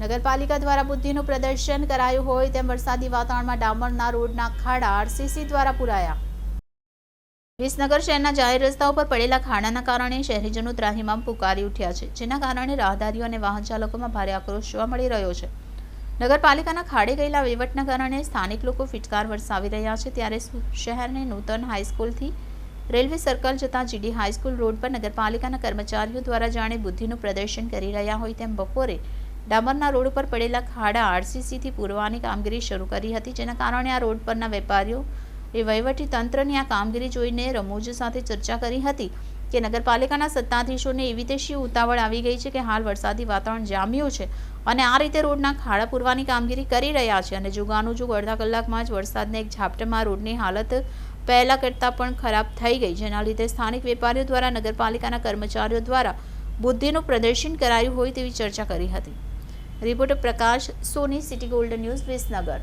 નગરપાલિકા દ્વારા બુદ્ધિનું પ્રદર્શન કરાયું હોય તેમ વરસાદી વાતાવરણમાં ડામરના રોડના ખાડા આરસીસી દ્વારા પુરાયા. વિસનગર શહેરના જાહેર રસ્તાઓ પર પડેલા ખાડાના કારણે શહેરીજનો ત્રાહિમામ પુકારી ઉઠ્યા છે, જેના કારણે રાહદારીઓ અને વાહન ચાલકોમાં ભારે આક્રોશ જોવા મળી રહ્યો છે. નગરપાલિકાના ખાડે ગયેલા વહીવટના કારણે સ્થાનિક લોકો ફિટકાર વરસાવી રહ્યા છે, ત્યારે શહેરની નૂતન હાઈસ્કૂલથી રેલવે સર્કલ જતા જીડી હાઈસ્કૂલ રોડ પર નગરપાલિકાના કર્મચારીઓ દ્વારા જાણે બુદ્ધિનું પ્રદર્શન કરી રહ્યા હોય તેમ બપોરે ડામરના રોડ ઉપર પડેલા ખાડા આરસીસીથી પૂરવાની કામગીરી શરૂ કરી હતી, જેના કારણે આ રોડ પરના વેપારીઓ એ વહીવટી તંત્રની આ કામગીરી જોઈને રમૂજ સાથે ચર્ચા કરી હતી કે નગરપાલિકાના સત્તાધીશોને એવી રીતે શી ઉતાવળ આવી ગઈ છે કે હાલ વરસાદી વાતાવરણ જામ્યું છે અને આ રીતે રોડના ખાડા પૂરવાની કામગીરી કરી રહ્યા છે અને જુગાનું જુગ અડધા કલાકમાં જ વરસાદને એક ઝાપટામાં રોડની હાલત પહેલાં કરતાં પણ ખરાબ થઈ ગઈ, જેના લીધે સ્થાનિક વેપારીઓ દ્વારા નગરપાલિકાના કર્મચારીઓ દ્વારા બુદ્ધિનું પ્રદર્શન કરાયું હોય તેવી ચર્ચા કરી હતી. Reporter Prakash Soni city golden news Visnagar.